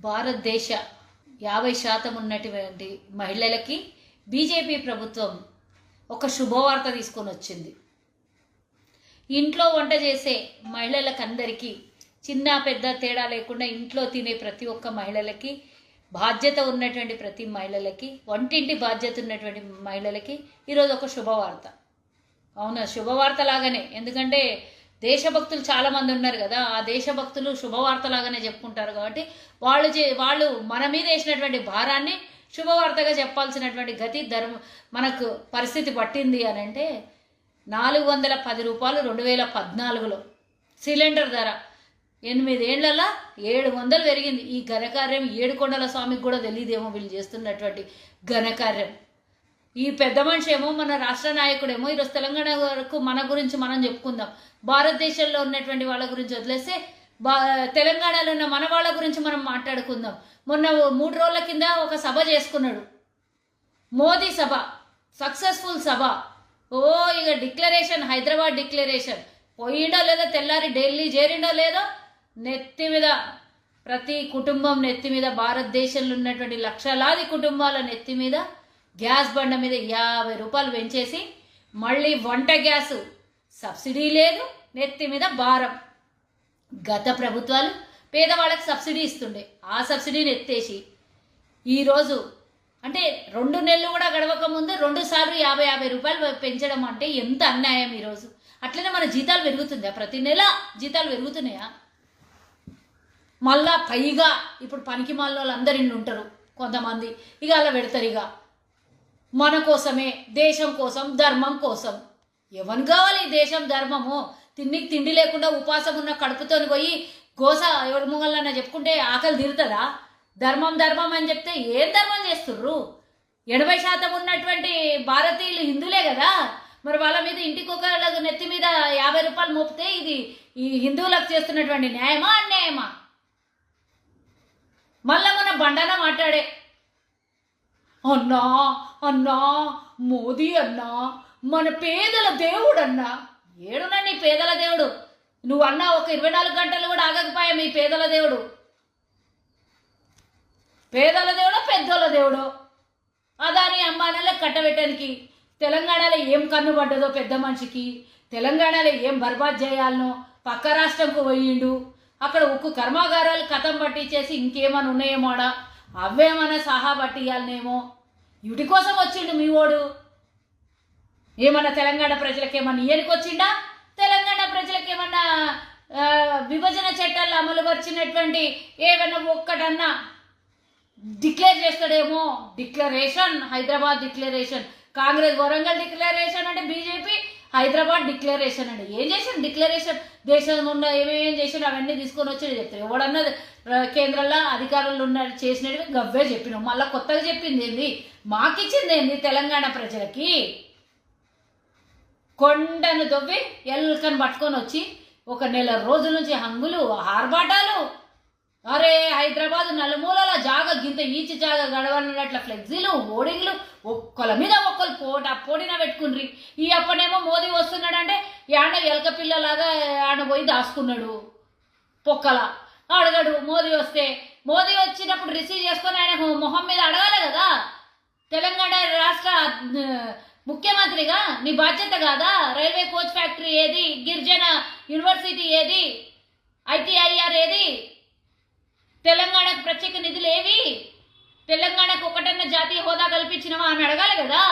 భారతదేశ యాభై శాతం ఉన్నటువంటి మహిళలకి బీజేపీ ప్రభుత్వం ఒక శుభవార్త తీసుకొని వచ్చింది. ఇంట్లో వంట చేసే మహిళలకందరికీ చిన్న పెద్ద తేడా లేకుండా ఇంట్లో తినే ప్రతి ఒక్క మహిళలకి బాధ్యత ఉన్నటువంటి ప్రతి మహిళలకి వంటింటి బాధ్యత ఉన్నటువంటి మహిళలకి ఈరోజు ఒక శుభవార్త. అవునా? శుభవార్త లాగానే. ఎందుకంటే దేశభక్తులు చాలా మంది ఉన్నారు కదా ఆ దేశభక్తులు శుభవార్త లాగానే చెప్పుకుంటారు కాబట్టి వాళ్ళు చే వాళ్ళు మన మీద వేసినటువంటి భారాన్ని శుభవార్తగా చెప్పాల్సినటువంటి గతి ధర్మ మనకు పరిస్థితి పట్టింది అని అంటే నాలుగు వందల పది రూపాయలు రెండు వేల పద్నాలుగులో సిలిండర్ ధర. ఎనిమిదేళ్ళలో ఏడు వందలు పెరిగింది. ఈ ఘనకార్యం ఏడుకొండల స్వామికి కూడా తెలియదేమో వీళ్ళు చేస్తున్నటువంటి ఘనకార్యం. ఈ పెద్ద మనిషి ఏమో మన రాష్ట్ర నాయకుడేమో ఈరోజు తెలంగాణ వరకు మన గురించి మనం చెప్పుకుందాం. భారతదేశంలో ఉన్నటువంటి వాళ్ళ గురించి వదిలేస్తే బా తెలంగాణలో ఉన్న మన వాళ్ళ గురించి మనం మాట్లాడుకుందాం. మొన్న మూడు రోజుల కింద ఒక సభ చేసుకున్నాడు. మోదీ సభ సక్సెస్ఫుల్ సభ. ఓ ఇక డిక్లరేషన్ హైదరాబాద్ డిక్లరేషన్. పోయిండో లేదో తెల్లారి ఢిల్లీ చేరిండో లేదో నెత్తి మీద ప్రతి కుటుంబం నెత్తి మీద భారతదేశంలో ఉన్నటువంటి లక్షలాది కుటుంబాల నెత్తి మీద గ్యాస్ బండ మీద యాభై రూపాయలు పెంచేసి మళ్ళీ వంట గ్యాసు సబ్సిడీ లేదు నెత్తి మీద భారం. గత ప్రభుత్వాలు పేదవాళ్ళకి సబ్సిడీ ఇస్తుండే. ఆ సబ్సిడీని ఎత్తేసి ఈరోజు అంటే రెండు నెలలు కూడా గడవక ముందు రెండు సార్లు యాభై యాభై రూపాయలు పెంచడం అంటే ఎంత అన్యాయం ఈరోజు. అట్లనే మన జీతాలు పెరుగుతుందా ప్రతి నెల జీతాలు పెరుగుతున్నాయా? మళ్ళా పైగా ఇప్పుడు పనికి మాల వాళ్ళు ఉంటారు కొంతమంది. ఇక అలా పెడతారు ఇక. మన కోసమే దేశం కోసం ధర్మం కోసం. ఎవరు కావాలి దేశం ధర్మము? తిండికి తిండి లేకుండా ఉపాసం ఉన్న కడుపుతోని పోయి గోస ఎవరి ముంగళ్ళన్నా చెప్పుకుంటే ఆకలి తీరుతుందా? ధర్మం ధర్మం అని చెప్తే ఏం ధర్మం చేస్తుర్రు? ఎనభై శాతం ఉన్నటువంటి భారతీయులు హిందువులే కదా? మరి వాళ్ళ మీద ఇంటికి ఒక నెత్తి మీద యాభై రూపాయలు మోపితే ఇది ఈ హిందువులకు చేస్తున్నటువంటి న్యాయమా అన్యాయమా? మళ్ళా మన బండన మాట్లాడే అన్నా అన్నా మోదీ అన్నా మన పేదల దేవుడన్నా. ఏడున్నా నీ పేదల దేవుడు? నువ్వు అన్నా ఒక ఇరవై నాలుగు గంటలు కూడా ఆగకపోయా మీ పేదల దేవుడు? పేదల దేవుడో పెద్దోళ్ళ దేవుడో? అదాని అంబానీలో కట్టబెట్టడానికి తెలంగాణలో ఏం కన్ను పడ్డదో పెద్ద మనిషికి తెలంగాణలో ఏం బర్బాద్ చేయాలనో పక్క రాష్ట్రంకు పోయిండు. అక్కడ ఉక్కు కర్మాగారాలు కథం పట్టించేసి ఇంకేమైనా ఉన్నాయేమోడా? అవేమైనా సహా పట్టియాలనేమో? ఇటు కోసం వచ్చిండు మీ ఓడు. ఏమన్నా తెలంగాణ ప్రజలకు ఏమన్నా వచ్చిండా? తెలంగాణ ప్రజలకు ఏమన్నా విభజన చట్టాలు అమలు పరిచినటువంటి ఏమన్నా ఒక్కటన్నా డిక్లేర్ చేస్తాడేమో? Declaration Hyderabad declaration Congress Warangal declaration అంటే బీజేపీ హైదరాబాద్ డిక్లరేషన్ అండి. ఏం చేసిండు? డిక్లరేషన్ దేశం ఉన్న ఏమేం చేసిండు? అవన్నీ తీసుకొని వచ్చి చెప్తారు ఎవడన్నా కేంద్రంలో అధికారులు ఉన్న చేసినవి గవ్వే చెప్పినాం. మళ్ళీ కొత్తగా చెప్పింది ఏంది? మాకిచ్చింది ఏంది తెలంగాణ ప్రజలకి? కొండను దొవ్వి ఎల్కని పట్టుకొని వచ్చి ఒక నెల రోజుల నుంచి హంగులు ఆర్భాటాలు అరే హైదరాబాద్ నలుమూలల జాగ గింత ఈచి జాగ గడవన్నట్ల ఫ్లెక్సీలు హోర్డింగ్లు ఒక్కల మీద ఒక్కరు పోట పోటీన పెట్టుకుండ్రి. ఈ అప్పనేమో మోదీ వస్తున్నాడంటే యాడ ఎలక పిల్లలాగా ఆడ పోయి దాచుకున్నాడు. పొక్కల. అడగడు మోదీ వస్తే. మోదీ వచ్చినప్పుడు రిసీవ్ చేసుకొని ఆయన మొహం మీద అడగాలి కదా. తెలంగాణ రాష్ట్ర ముఖ్యమంత్రిగా నీ బాధ్యత కాదా? రైల్వే కోచ్ ఫ్యాక్టరీ ఏది? గిరిజన యూనివర్సిటీ ఏది? ఐటీఐఆర్ ఏది? తెలంగాణకు ప్రత్యేక నిధులు ఏవి? తెలంగాణకు ఒకటన్న జాతీయ హోదా కల్పించినవా అని అడగాలి కదా.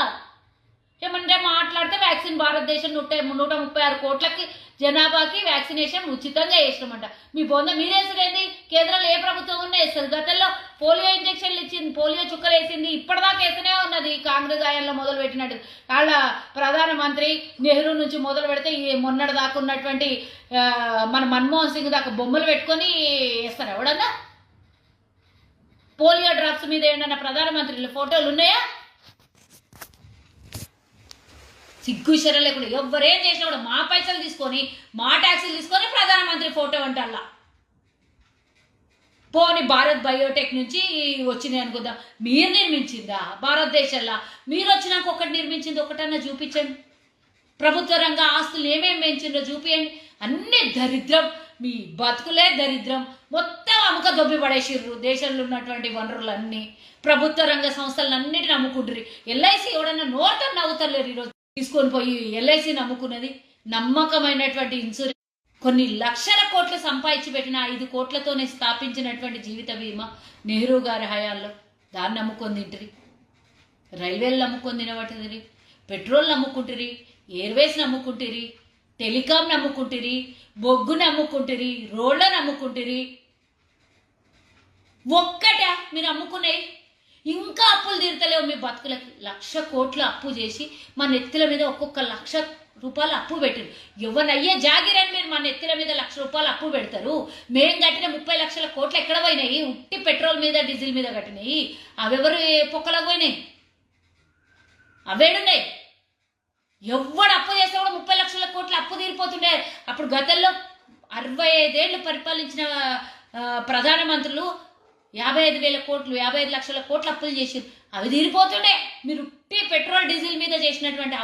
ఏమంటే మాట్లాడితే వ్యాక్సిన్ భారతదేశం నూట నూట ముప్పై ఆరు కోట్లకి జనాభాకి వ్యాక్సినేషన్ ఉచితంగా వేసినామంట మీ బొంద మీరేసుడేంది కేంద్రంలో ఏ ప్రభుత్వం ఉన్నా వేస్తుంది. గతంలో పోలియో ఇంజక్షన్లు ఇచ్చింది పోలియో చుక్కలు వేసింది. ఇప్పటిదాకా వేస్తూనే ఉన్నది కాంగ్రెస్ ఆయనలో మొదలు పెట్టినట్టు. వాళ్ళ ప్రధానమంత్రి నెహ్రూ నుంచి మొదలు పెడితే ఈ మొన్నటి దాకా ఉన్నటువంటి మన మన్మోహన్ సింగ్ దాకా బొమ్మలు పెట్టుకొని వేస్తారు ఎవడన్నా పోలియో డ్రాప్స్ మీద ఏమన్నా ప్రధానమంత్రుల ఫోటోలు ఉన్నాయా? సిగ్గు శరం లేకుండా ఎవరేం చేసినా కూడా మా పైసలు తీసుకొని మా ట్యాక్సీలు తీసుకొని ప్రధానమంత్రి ఫోటో అంటల్లా. పోని భారత్ బయోటెక్ నుంచి వచ్చినాయి అనుకుందాం. మీరు నిర్మించిందా భారతదేశంలో? మీరు వచ్చినాక ఒకటి నిర్మించింది ఒకటన్నా చూపించండి. ప్రభుత్వ రంగ ఆస్తులు ఏమేమి పెంచిందో చూపించండి అన్ని దరిద్రం. మీ బతుకులే దరిద్రం. మొత్తం అమ్మక దొబ్బి పడేసిర్రు. దేశంలో ఉన్నటువంటి వనరులన్నీ ప్రభుత్వ రంగ సంస్థలన్నిటిని అమ్ముకుంటారు ఎల్ఐసి ఎవడన్నా నోరుతో నవ్వుతలేరు ఈరోజు. తీసుకొని పోయి ఎల్ఐసి నమ్ముకున్నది నమ్మకమైనటువంటి ఇన్సూరెన్స్. కొన్ని లక్షల కోట్లు సంపాదించి పెట్టిన ఐదు కోట్లతోనే స్థాపించినటువంటి జీవిత బీమా నెహ్రూ గారి హయాల్లో దాన్ని నమ్ముకొని తింటిరి రైల్వేలు నమ్ముకొని తినబట్టిరి పెట్రోల్ నమ్ముకుంటురి ఎయిర్వేస్ నమ్ముకుంటురి టెలికాం నమ్ముకుంటురి బొగ్గు నమ్ముకుంటురి రోళ్ళ నమ్ముకుంటురి. ఒక్కట మీరు అమ్ముకునేవి ఇంకా అప్పులు తీరుతలేవు మీ బతుకులకి. లక్ష కోట్ల అప్పు చేసి మా నెత్తిల మీద ఒక్కొక్క లక్ష రూపాయలు అప్పు పెట్టారు. ఎవరయ్యే జాగిరని మీరు మా నెత్తిల మీద లక్ష రూపాయలు అప్పు పెడతారు? మేం కట్టిన ముప్పై లక్షల కోట్లు ఎక్కడ పోయినాయి? ఉట్టి పెట్రోల్ మీద డీజిల్ మీద కట్టినాయి. అవెవరు పొక్కలకు పోయినాయి? అవేడున్నాయి. ఎవడు అప్పు చేస్తే కూడా ముప్పై లక్షల కోట్లు అప్పు తీరిపోతుండే. అప్పుడు గతంలో అరవై ఐదేళ్ళు పరిపాలించిన ప్రధానమంత్రులు యాభై ఐదు వేల కోట్లు యాభై ఐదు లక్షల కోట్లు అప్పులు చేసి అవి తీరిపోతుండే. మీరు ఉట్టి పెట్రోల్ డీజిల్ మీద చేసినటువంటి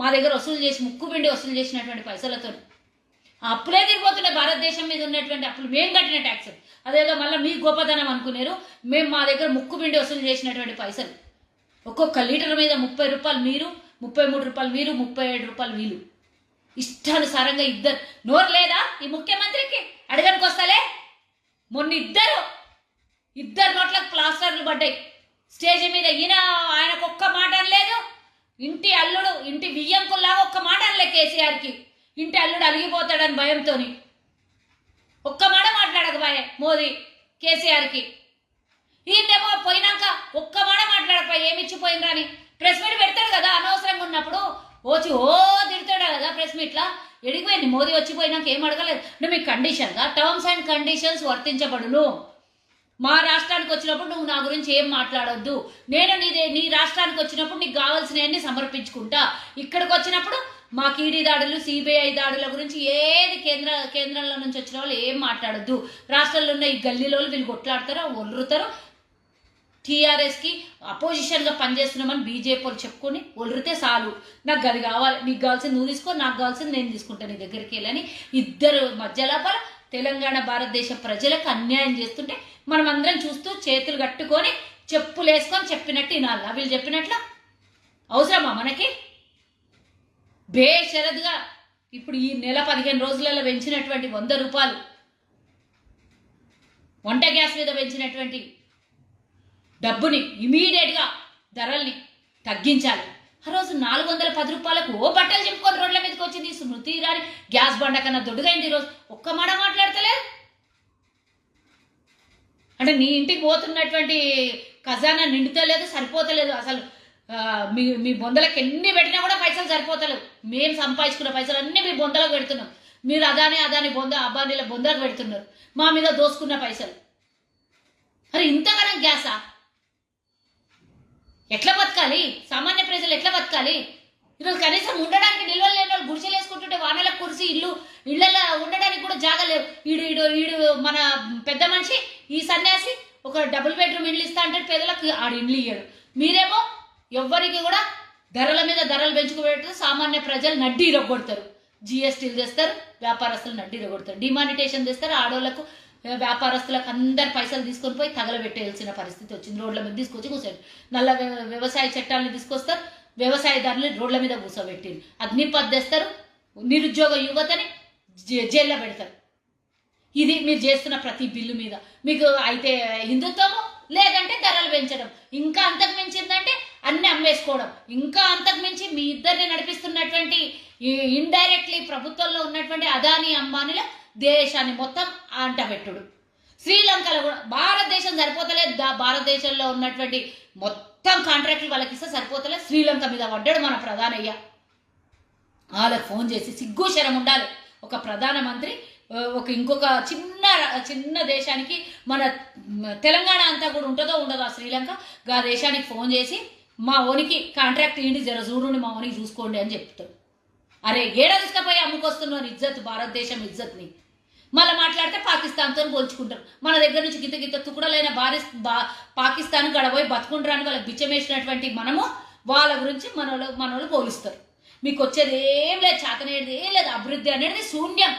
మా దగ్గర వసూలు చేసి ముక్కు పిండి వసూలు చేసినటువంటి పైసలతో. ఆ అప్పులే తీరిపోతుండే. భారతదేశం మీద ఉన్నటువంటి అప్పులు. మేము కట్టిన ట్యాక్స్ అదేదో మళ్ళీ మీ గొప్పతనం అనుకున్నారు మేము మా దగ్గర ముక్కు పిండి వసూలు చేసినటువంటి పైసలు. ఒక్కొక్క లీటర్ మీద ముప్పై రూపాయలు మీరు ముప్పై మూడు రూపాయలు మీరు ముప్పై ఏడు రూపాయలు వీలు. ఇష్టానుసారంగా ఇద్దరు. నోరు లేదా ఈ ముఖ్యమంత్రికి? అడగనికి వస్తలే? మొన్న ఇద్దరు. ఇద్దరు నోట్లకు ప్లాస్టర్లు పడ్డాయి. స్టేజ్ మీద ఈయన ఆయనకు ఒక్క మాట అనలేదు ఇంటి అల్లుడు ఇంటి బియ్యంకుల్లాగా ఒక్క మాట అనలే కేసీఆర్కి. ఇంటి అల్లుడు అలిగిపోతాడని భయంతోని. ఒక్క మాట మాట్లాడకపోయే మోదీ కేసీఆర్కి. ఈయనేమో పోయినాక ఒక్క మాట మాట్లాడకపోయి ఏమిచ్చిపోయినరా రాని ప్రెస్ మీట్ పెడతాడు కదా అనవసరంగా ఉన్నప్పుడు వచ్చి ఓ తిడతాడు కదా ప్రెస్ మీట్లా ఎడిగిపోయింది మోదీ వచ్చిపోయినాక ఏం అడగలేదు. నువ్వు మీ కండిషన్గా టర్మ్స్ అండ్ కండిషన్స్ వర్తించబడును. మా రాష్ట్రానికి వచ్చినప్పుడు నువ్వు నా గురించి ఏం మాట్లాడొద్దు. నేను నీ నీ రాష్ట్రానికి వచ్చినప్పుడు నీకు కావాల్సినవన్నీ సమర్పించుకుంటా. ఇక్కడికి వచ్చినప్పుడు మా కీడీ దాడులు సిబిఐ దాడుల గురించి ఏది కేంద్ర కేంద్రంలో నుంచి వచ్చిన వాళ్ళు ఏం మాట్లాడొద్దు. రాష్ట్రంలో ఉన్న ఈ గల్లీలో వీళ్ళు కొట్లాడతారో ఒర్రుతారో? టీఆర్ఎస్కి అపోజిషన్గా పనిచేస్తున్నామని బీజేపీ వాళ్ళు చెప్పుకొని ఒలిరితే చాలు. నాకు అది కావాలి నీకు కావాల్సింది నువ్వు తీసుకో నాకు కావాల్సింది నేను తీసుకుంటాను నీ దగ్గరికి వెళ్ళని ఇద్దరు మధ్యలోపల తెలంగాణ భారతదేశ ప్రజలకు అన్యాయం చేస్తుంటే మనం అందరం చూస్తూ చేతులు కట్టుకొని చెప్పులు వేసుకొని చెప్పినట్టు వినాలి? వీళ్ళు చెప్పినట్ల? అవసరమా మనకి? బేషరదుగా ఇప్పుడు ఈ నెల పదిహేను రోజులలో పెంచినటువంటి వంద రూపాయలు వంట గ్యాస్ మీద పెంచినటువంటి డబ్బుని ఇమీడియట్గా ధరల్ని తగ్గించాలి. ఆ రోజు నాలుగు వందల పది రూపాయలకు ఓ బట్టలు చెప్పుకొని రోడ్ల మీదకి వచ్చింది స్మృతి ఇరాని గ్యాస్ బండ కన్నా దొడ్డుగైంది ఈరోజు ఒక్క మాట మాట్లాడతలేదు. అంటే నీ ఇంటికి పోతున్నటువంటి ఖజానా నిండుతలేదు సరిపోతలేదు. అసలు మీ మీ బొందలకు ఎన్ని పెట్టినా కూడా పైసలు సరిపోతలేవు. మేము సంపాదించుకున్న పైసలు అన్నీ మీ బొందలకు పెడుతున్నాం. మీరు అదాని అదాని బొంద అబానీల బొందలకు పెడుతున్నారు. మా మీద దోసుకున్న పైసలు. అరే ఇంతగానం గ్యాసా? ఎట్లా బతకాలి? సామాన్య ప్రజలు ఎట్లా బతకాలి? ఈరోజు కనీసం ఉండడానికి నిల్వలు లేని వాళ్ళు గుడిసెలు వేసుకుంటుంటే వానల కురిసి ఇల్లు ఇళ్ళల్లో ఉండడానికి కూడా జాగా లేవు. ఈడు ఈడు ఈడు మన పెద్ద మనిషి ఈ సన్యాసి ఒక డబుల్ బెడ్రూమ్ ఇల్లు ఇస్తా అంటే పేదలకు ఆడు ఇండ్లు ఇయ్యాడు. మీరేమో ఎవ్వరికి కూడా ధరల మీద ధరలు పెంచుకోబెట్టారు సామాన్య ప్రజలు నడ్డి ఇరగొడతారు. జిఎస్టీలు తెస్తారు వ్యాపారస్తులు నడ్డి ఇరగొడతారు. డిమానిటేషన్ తెస్తారు ఆడోళ్ళకు వ్యాపారస్తులకు అందరు పైసలు తీసుకొని పోయి తగలబెట్టేయాల్సిన పరిస్థితి వచ్చింది. రోడ్ల మీద తీసుకొచ్చి కూర్చోండి. నల్ల వ్యవసాయ చట్టాలను తీసుకొస్తారు. వ్యవసాయదారులు రోడ్ల మీద కూర్చోబెట్టింది అగ్ని పద్దేస్తారు నిరుద్యోగ యువతని జైల్లో పెడతారు. ఇది మీరు చేస్తున్న ప్రతి బిల్లు మీద. మీకు అయితే హిందుత్వము లేదంటే ధరలు పెంచడం. ఇంకా అంతకు మించిందంటే అన్ని అమ్మేసుకోవడం. ఇంకా అంతకు మించి మీ ఇద్దరిని నడిపిస్తున్నటువంటి ఇండైరెక్ట్లీ ప్రభుత్వంలో ఉన్నటువంటి అదాని అంబానీల దేశాన్ని మొత్తం అంటబెట్టుడు. శ్రీలంకలో కూడా భారతదేశం సరిపోతలేదు దా- భారతదేశంలో ఉన్నటువంటి మొత్తం కాంట్రాక్ట్లు వాళ్ళకి ఇస్తే సరిపోతలే శ్రీలంక మీద పడ్డాడు మన ప్రధానయ్య. వాళ్ళకి ఫోన్ చేసి సిగ్గు శరం ఉండాలి. ఒక ప్రధానమంత్రి ఒక ఇంకొక చిన్న చిన్న దేశానికి మన తెలంగాణ అంతా కూడా ఉంటుందో ఉండదో ఆ శ్రీలంక ఆ దేశానికి ఫోన్ చేసి మా ఓనికి కాంట్రాక్ట్ ఇవ్వండి జర చూడండి మా ఓనికి చూసుకోండి అని చెప్తాడు. అరే ఏడ తీసుకపోయి అమ్ముకొస్తున్నారు ఇజ్జత్ భారతదేశం ఇజ్జత్ని? మళ్ళీ మాట్లాడితే పాకిస్తాన్తో పోల్చుకుంటారు. మన దగ్గర నుంచి గిత గిత్త తుకుడలైన భారీ బా పాకిస్తాన్ గడబోయి బతుకుంటారని వాళ్ళకి బిచ్చమేసినటువంటి మనము వాళ్ళ గురించి మనోళ్ళు మనోళ్ళు పోలిస్తారు. మీకు వచ్చేది ఏం లేదు చేతనేది ఏం లేదు అభివృద్ధి అనేది శూన్యం.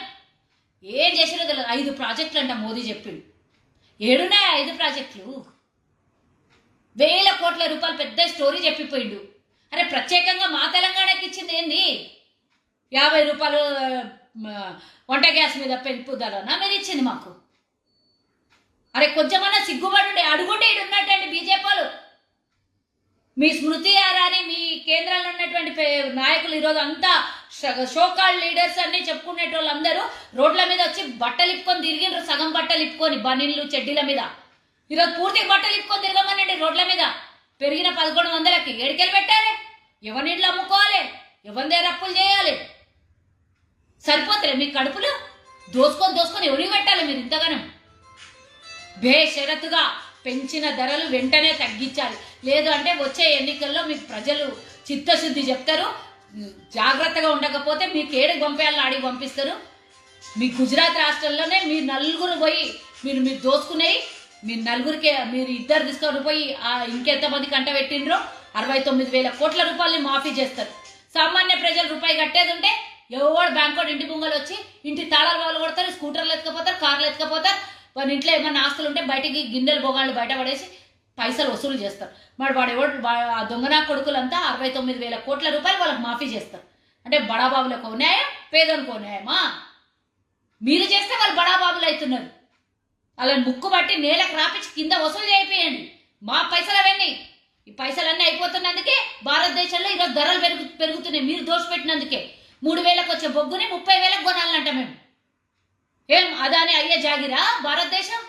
ఏం చేసినా తెలియదు ఐదు ప్రాజెక్టులు అంట మోదీ చెప్పిండు. ఏడున్నాయి ఐదు ప్రాజెక్టులు? వేల కోట్ల రూపాయలు పెద్ద స్టోరీ చెప్పిపోయిండు. అరే ప్రత్యేకంగా మా తెలంగాణకి ఇచ్చింది ఏంది? యాభై రూపాయలు వంట గ్యాస్ మీద పెంపుదలనా మీరు ఇచ్చింది మాకు? అరే కొంచెమన్నా సిగ్గుపడి అడుగుంటే ఇటు ఉన్నట్టండి బీజేపీ వాళ్ళు. మీ స్మృతి అని మీ కేంద్రాలు ఉన్నటువంటి నాయకులు ఈరోజు అంతా షోకాల్ లీడర్స్ అన్ని చెప్పుకునేట వాళ్ళందరూ రోడ్ల మీద వచ్చి బట్టలు ఇప్పుకొని తిరిగిండ్రు సగం బట్టలు ఇప్పుకొని బనీళ్ళు చెడ్డీల మీద. ఈరోజు పూర్తిగా బట్టలు ఇప్పుకొని తిరగమనండి రోడ్ల మీద. పెరిగిన పదకొండు వందలకి ఏడికెళ్ళి పెట్టాలి ఎవరి నీళ్ళు అమ్ముకోవాలి? ఎవరి దగ్గర అప్పులు చేయాలి? సరిపోతాయి మీ కడుపులో? దోసుకొని దోసుకొని ఎవరికి పెట్టాలి మీరు ఇంతగానం? బేషరతుగా పెంచిన ధరలు వెంటనే తగ్గించాలి. లేదు అంటే వచ్చే ఎన్నికల్లో మీకు ప్రజలు చిత్తశుద్ధి చెప్తారు. జాగ్రత్తగా ఉండకపోతే మీకు ఏడు పంపేయాలని ఆడికి పంపిస్తారు. మీ గుజరాత్ రాష్ట్రంలోనే మీరు నలుగురు పోయి మీరు మీరు దోసుకునేవి మీరు నలుగురికి మీరు ఇద్దరు తీసుకొని పోయి ఇంకెంతమంది కంట పెట్టిండ్రో? అరవై తొమ్మిది వేల కోట్ల రూపాయలు మాఫీ చేస్తారు. సామాన్య ప్రజలు రూపాయి కట్టేది ఉంటే ఎవడు బ్యాంక్ ఇంటి ముంగలు వచ్చి ఇంటి తాళాలు వాళ్ళు కొడతారు స్కూటర్లు ఎత్తుకపోతారు కార్లు ఎత్తుకపోతారు. వాళ్ళ ఇంట్లో ఏమైనా ఆస్తులు ఉంటే బయటికి గిన్నెలు బొగాళ్ళు బయట పడేసి పైసలు వసూలు చేస్తారు. మరి వాడు ఎవడు ఆ దొంగనా కొడుకులంతా అరవై తొమ్మిది వేల కోట్ల రూపాయలు వాళ్ళకి మాఫీ చేస్తారు. అంటే బడాబాబులకు న్యాయం పేదలకు న్యాయమా? మీరు చేస్తే వాళ్ళు బడాబాబులు అవుతున్నారు. అలా ముక్కు బట్టి నేలకు రాపించి కింద వసూలు చేయిపోయండి. మా పైసలు అవన్నీ ఈ పైసలన్నీ అయిపోతున్నందుకే భారతదేశంలో ఈరోజు ధరలు పెరుగు పెరుగుతున్నాయి. మీరు దోషపెట్టినందుకే. మూడు వేలకు వచ్చే బొగ్గుని ముప్పై వేలకు కొనాలంట మేము ఏం అదాని అయ్యే జాగిరా భారతదేశం?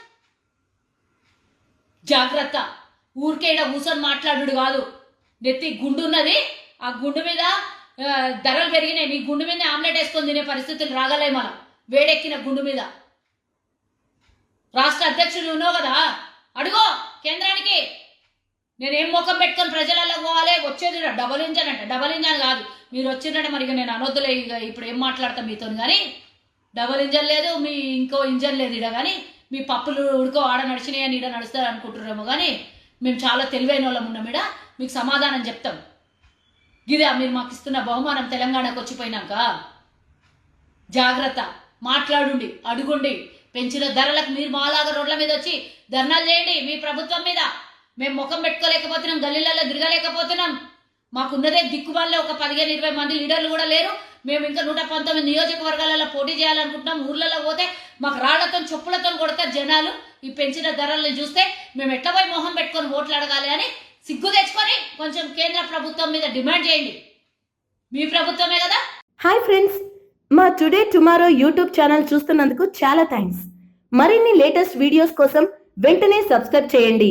జాగ్రత్త. ఊరికే ఈడ కూర్చొని మాట్లాడు కాదు. నెత్తి గుండు ఉన్నది. ఆ గుండు మీద ధరలు పెరిగినాయి. నీ గుండు మీద ఆమ్లెట్ వేసుకొని తినే పరిస్థితులు రాగలే మనం. వేడెక్కిన గుండు మీద. రాష్ట్ర అధ్యక్షుడు ఉన్నావు కదా? అడుగో కేంద్రానికి. నేనేం ముఖం పెట్టుకొని ప్రజలలో పోవాలి? వచ్చేది డబల్ ఇంజన్ అంట. డబల్ ఇంజన్ కాదు. మీరు వచ్చిందంటే మరి ఇక నేను అనొద్దులే. ఇక ఇప్పుడు ఏం మాట్లాడతాం మీతో కానీ? డబల్ ఇంజన్ లేదు మీ ఇంకో ఇంజన్ లేదు ఇడ కానీ? మీ పప్పులు ఉడుకో ఆడ నడిచినాయని ఈడ నడుస్తారు అనుకుంటున్నారేమో కానీ? మేము చాలా తెలివైన వాళ్ళం ఉన్నాం ఇడ మీకు సమాధానం చెప్తాం. గిదా మీరు మాకు ఇస్తున్న బహుమానం తెలంగాణకు వచ్చిపోయినాక జాగ్రత్త. మాట్లాడుండి అడుగుండి. పెంచిన ధరలకు మీరు మాలాగా రోడ్ల మీద వచ్చి ధర్నాలు చేయండి మీ ప్రభుత్వం మీద. మేము ముఖం పెట్టుకోలేకపోతున్నాం గల్లీలలో తిరగలేకపోతున్నాం. మాకున్నదే దిక్కుమాలే ఒక పదిహేను ఇరవై మంది లీడర్లు కూడా లేరు. మేము ఇంకా నూట పంతొమ్మిది నియోజకవర్గాలలో పోటీ చేయాలనుకుంటున్నాం. ఊర్లలో పోతే మాకు రాళ్ళతో చెప్పులతో కొడతారు జనాలు. ఈ పెంచిన ధరల్ని చూస్తే మేము ఎట్లా పోయి మొహం పెట్టుకొని ఓట్లు అడగాలి అని సిగ్గు తెచ్చుకొని కొంచెం కేంద్ర ప్రభుత్వం మీద డిమాండ్ చేయండి. మీ ప్రభుత్వమే కదా? Hi friends. మా టుడే టుమారో యూట్యూబ్ ఛానల్ చూస్తున్నందుకు చాలా థ్యాంక్స్. మరిన్ని లేటెస్ట్ వీడియోస్ కోసం వెంటనే సబ్స్క్రైబ్ చేయండి.